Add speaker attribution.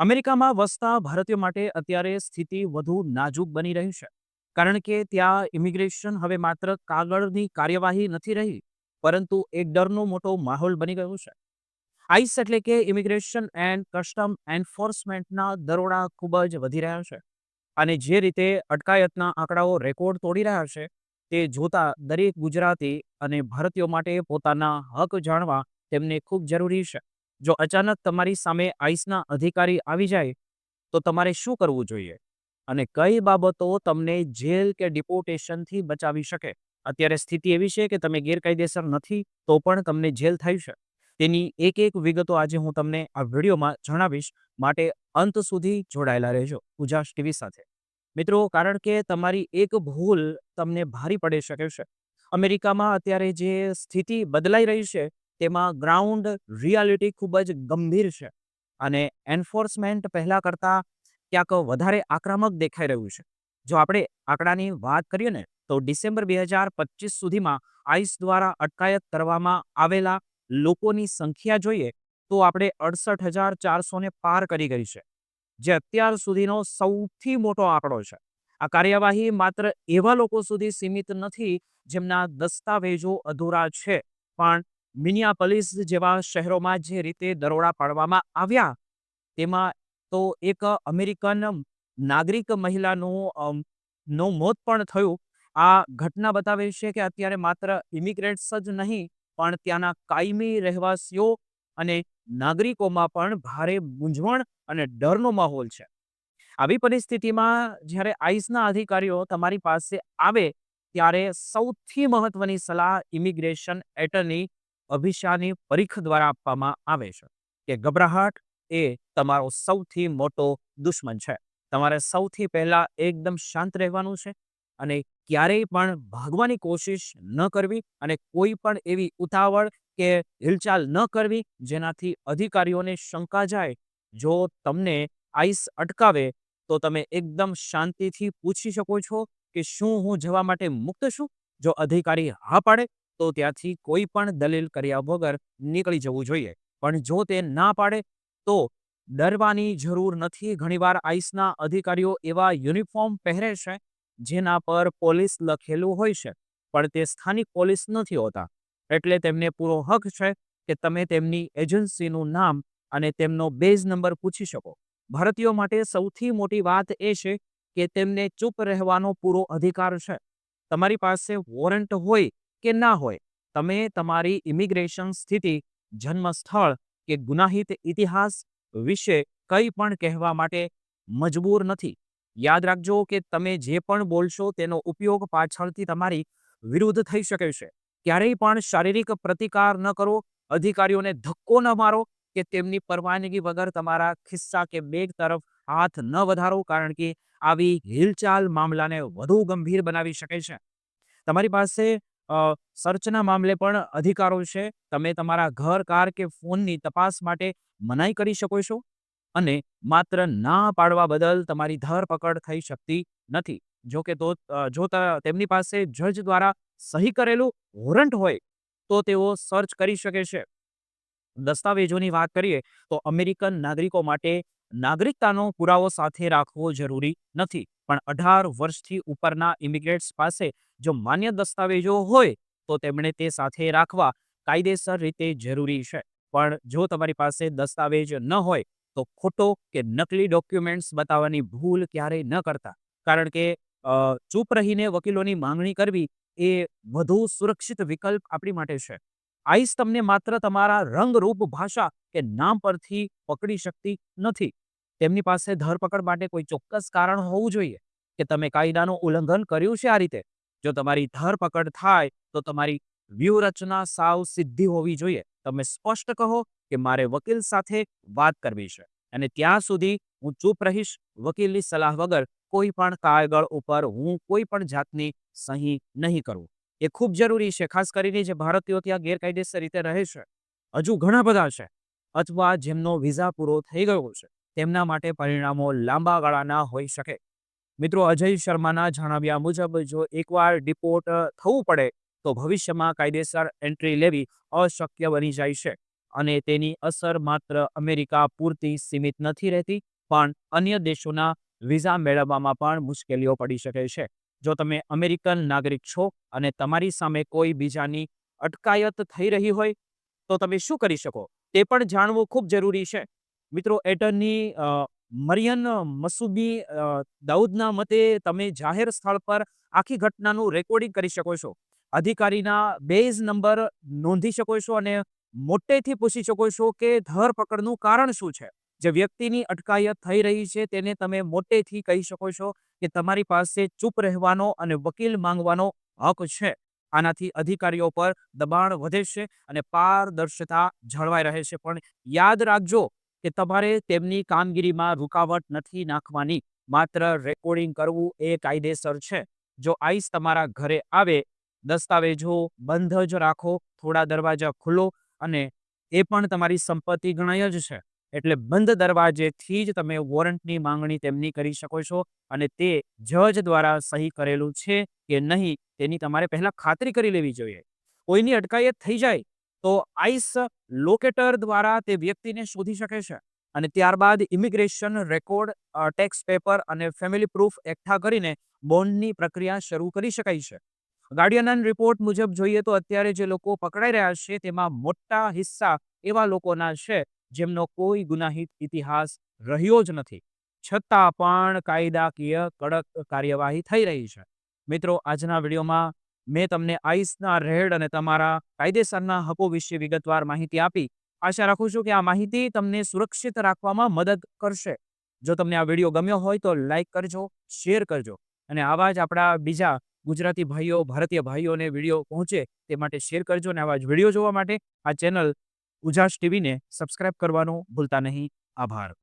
Speaker 1: અમેરિકામાં વસતા ભારતીયો માટે અત્યારે સ્થિતિ વધુ નાજુક બની રહી છે. કારણ કે ત્યાં ઇમિગ્રેશન હવે માત્ર કાગળની કાર્યવાહી નથી રહી, પરંતુ એક ડરનો મોટો માહોલ બની ગયો છે. આઈસ એટલે કે ઇમિગ્રેશન એન્ડ કસ્ટમ એન્ફોર્સમેન્ટના દરોડા ખૂબ જ વધી રહ્યા છે. અને જે રીતે અટકાયતના આંકડાઓ રેકોર્ડ તોડી રહ્યા છે, તે જોતા દરેક ગુજરાતી અને ભારતીયો માટે પોતાના હક જાણવા તેમને ખૂબ જરૂરી છે. જો અચાનક તમારી સામે આઈસના અધિકારી આવી જાય, તો તમારે શું કરવું જોઈએ? અને કઈ બાબતો તમને જેલ કે ડિપોર્ટેશનથી બચાવી શકે? અત્યારે સ્થિતિ એવી છે કે તમે ગેરકાયદેસર નથી, તો પણ તમને જેલ થઈ છે તેની એક એક વિગતો આજે હું તમને આ વિડીયોમાં જણાવીશ. માટે અંત સુધી જોડાયેલા રહેજો. ઉજાસ ટીવી સાથે. મિત્રો, કારણ કે તમારી એક ભૂલ તમને ભારી પડી શકે છે. અમેરિકામાં અત્યારે જે સ્થિતિ બદલાઈ રહી છે તેમાં ગ્રાઉન્ડ રિયાલિટી ખૂબ જ ગંભીર છે અને એન્ફોર્સમેન્ટ પહેલાં કરતાં ક્યાંક વધારે આક્રમક દેખાઈ રહ્યું છે. જો આપણે આંકડાની વાત કરીએ ને, તો ડિસેમ્બર બે હજાર પચીસ સુધીમાં આઈસ દ્વારા અટકાયત કરવામાં આવેલા લોકોની સંખ્યા જોઈએ તો આપણે અડસઠ હજાર ચારસોને પાર કરી ગઈ છે, જે અત્યાર સુધીનો સૌથી મોટો આંકડો છે. આ કાર્યવાહી માત્ર એવા લોકો સુધી સીમિત નથી જેમના દસ્તાવેજો અધૂરા છે, પણ મિનિયાપોલિસ જેવા શહેરોમાં જે રીતે દરોડા પાડવામાં આવ્યા, તેમાં તો એક અમેરિકન નાગરિક મહિલાનું નો મોત પણ થયું. આ ઘટના બતાવે છે કે અત્યારે માત્ર ઇમિગ્રેન્ટ્સ જ નહીં, પણ ત્યાંના કાયમી રહેવાસીઓ અને નાગરિકોમાં પણ ભારે મૂંઝવણ અને ડરનો માહોલ છે. આવી પરિસ્થિતિમાં જ્યારે આઈસના અધિકારીઓ તમારી પાસે આવે, ત્યારે સૌથી મહત્વની સલાહ ઇમિગ્રેશન એટર્ની અભિશાની પરીખ દ્વારા આપવામાં આવે છે કે ગભરાહટ એ તમારો સૌથી મોટો દુશ્મન છે. તમારે સૌથી પહેલાં એકદમ શાંત રહેવાનું છે અને ક્યારેય પણ ભાગવાની કોશિશ ન કરવી અને કોઈ પણ એવી ઉતાવળ કે હિલચાલ ન કરવી જેનાથી અધિકારીઓને શંકા જાય. જો તમને આઈસ અટકાવે તો તમે એકદમ શાંતિથી પૂછી શકો છો કે શું હું જવા માટે મુક્ત છું? જો અધિકારી હા પાડે તો ત્યાંથી કોઈ પણ દલીલ કર્યા વગર નીકળી જવું જોઈએ. પણ જો તે ના પાડે, તો ડરવાની જરૂર નથી. ઘણીવાર આઈસના અધિકારીઓ એવા યુનિફોર્મ પહેરે છે, જેના પર પોલીસ લખેલું હોય છે, પણ તે સ્થાનિક પોલીસ નથી હોતા. એટલે તેમને પૂરો હક છે કે તમે તેમની એજન્સીનું નામ અને તેમનો બેઝ નંબર પૂછી શકો. ભારતીયો માટે સૌથી મોટી વાત એ છે કે તેમને ચૂપ રહેવાનો પૂરો અધિકાર છે. તમારી પાસે વોરંટ હોય કે ના હોય. તમે તમારી ઇમિગ્રેશન સ્થિતિ જન્મ સ્થળ કે ગુનાહિત ઇતિહાસ વિશે કંઈ પણ કહેવા માટે મજબૂર નથી. યાદ રાખજો કે તમે જે પણ બોલશો તેનો ઉપયોગ પાછળથી તમારી વિરુદ્ધ થઈ શકે છે. ક્યારેય પણ શારીરિક પ્રતિકાર ન કરો, અધિકારીઓને ધક્કો ન મારો કે તેમની પરવાનગી વગર તમારા ખિસ્સા કે બેગ તરફ હાથ ન વધારો કારણ કે આવી હિલચાલ મામલાને વધુ ગંભીર બનાવી શકે છે. તમારી પાસે સર્ચના મામલે પણ અધિકારો છે. તમે તમારા ઘર, કાર કે ફોનની તપાસ માટે મનાઈ કરી શકો છો અને માત્ર ના પાડવા બદલ તમારી ધરપકડ થઈ શકતી નથી. જો કે તો જો તેમની પાસે જજ દ્વારા સહી કરેલું વોરંટ હોય તો તેઓ સર્ચ કરી શકે છે. દસ્તાવેજોની વાત કરીએ તો અમેરિકન નાગરિકો માટે નાગરિકતાનો પુરાવો સાથે રાખવો જરૂરી નથી. પણ અઢાર વર્ષથી ઉપરના ઇમિગ્રેટ્સ પાસે જો માન્ય દસ્તાવેજો હોય, તો તેમણે તે સાથે રાખવા કાયદેસર રીતે જરૂરી છે. પણ જો તમારી પાસે દસ્તાવેજ ન હોય, તો ખોટો કે નકલી ડોક્યુમેન્ટ્સ બતાવવાની ભૂલ ક્યારેય ન કરતા. કારણ કે ચૂપ રહીને વકીલોની માંગણી કરવી એ વધુ સુરક્ષિત વિકલ્પ આપણી માટે છે. આઈસ તમને માત્ર તમારા રંગરૂપ ભાષા કે નામ પરથી પકડી શકતી નથી. તેમની પાસે ધરપકડ માટે કોઈ ચોક્કસ કારણ હોવું જોઈએ. કે તમે કાયદાનું ઉલ્લંઘન કર્યું છે આ રીતે? જો તમારી ધરપકડ થાય, તો તમારી વ્યૂહરચના સાવ સિદ્ધિ હોવી જોઈએ. તમે સ્પષ્ટ કહો કે મારે વકીલ સાથે વાત કરવી છે. અને ત્યાં સુધી હું ચૂપ રહીશ. વકીલની સલાહ વગર કોઈ પણ કાગળ ઉપર હું કોઈ પણ જાતની સહી નહીં કરું. એ ખૂબ જરૂરી છે, ખાસ કરીને જે ભારતીયો ત્યાં ગેરકાયદેસર રીતે રહે છે. હજુ ઘણા બધા છે, અથવા જેમનો વિઝા પૂરો થઈ ગયો છે. તેમના માટે પરિણામો લાંબા ગાળાના હોઈ શકે. મિત્રો અજય શર્માના જણાવ્યા મુજબ, જો એકવાર ડિપોર્ટ થવું પડે, તો ભવિષ્યમાં કાયદેસર એન્ટ્રી લેવી અશક્ય બની જાય છે. અને તેની અસર માત્ર અમેરિકા પૂરતી સીમિત નથી રહેતી, પણ અન્ય દેશોના વિઝા મેળવવામાં પણ મુશ્કેલીઓ પડી શકે છે. જો તમે અમેરિકન નાગરિક છો અને તમારી સામે કોઈ બીજાની અટકાયત થઈ રહી હોય, તો તમે શું કરી શકો? તે પણ જાણવું ખૂબ જરૂરી છે. મિત્રો, એટર્ની મરિયન મસૂબી દાઉદના મતે તમે જાહેર સ્થળ પર આખી ઘટનાનું રેકોર્ડિંગ કરી શકો છો. અધિકારીના બેઝ નંબર નોંધી શકો છો અને મોટેથી પૂછી શકો છો કે ધરપકડનું કારણ શું છે. જે વ્યક્તિની અટકાયત થઈ રહી છે તેને તમે મોટેથી કહી શકો છો કે તમારી પાસે ચૂપ રહેવાનો અને વકીલ માંગવાનો હક છે. આનાથી અધિકારીઓ પર દબાણ વધે છે અને પારદર્શિતા જળવાઈ રહે છે. પણ યાદ રાખજો કે તમારે તેમની કામગીરીમાં રૂકાવટ નથી નાખવાની, માત્ર રેકોર્ડિંગ કરવું એ કાયદેસર છે. જો આઈસ તમારા ઘરે આવે, દસ્તાવેજો બંધ જ રાખો, થોડા દરવાજા ખુલ્લો અને એ પણ તમારી સંપત્તિ ગણાય જ છે. એટલે બંધ દરવાજેથી જ તમે વોરંટની માંગણી તેમની કરી શકો છો અને તે જજ દ્વારા સહી કરેલું છે કે નહીં તેની તમારે પહેલાં ખાતરી કરી લેવી જોઈએ. કોઈની અટકાયત થઈ જાય તો આઈસ લોકેટર દ્વારા તે વ્યક્તિને શોધી શકે છે અને ત્યારબાદ ઇમિગ્રેશન રેકોર્ડ ટેક્સ પેપર અને ફેમિલી પ્રૂફ એકઠા કરીને બોન્ડની પ્રક્રિયા શરૂ કરી શકાય છે. ગાર્ડિયન રિપોર્ટ મુજબ જોઈએ તો અત્યારે જે લોકો પકડાઈ રહ્યા છે તેમાં મોટા હિસ્સા એવા લોકોના છે જેમનો કોઈ ગુનાહિત ઇતિહાસ રહ્યો જ નથી. છતાં પણ કાયદાકીય કડક કાર્યવાહી થઈ રહી છે. મિત્રો, આજના વિડીયોમાં મેં તમને આઈસના રેડ અને તમારા કાયદેસરના હકો વિશે વિગતવાર માહિતી આપી. આશા રાખું છું કે આ માહિતી તમને સુરક્ષિત રાખવામાં મદદ કરશે. જો તમને આ વીડિયો ગમ્યો હોય તો લાઇક કરજો, શેર કરજો અને આવા જ આપણા બીજા ગુજરાતી ભાઈઓ, ભારતીય ભાઈઓને વીડિયો પહોંચે તે માટે શેર કરજો અને આવા જ વીડિયો જોવા માટે આ ચેનલ ઉજાસ ટીવીને સબસ્ક્રાઇબ કરવાનું ભૂલતા નહીં. આભાર.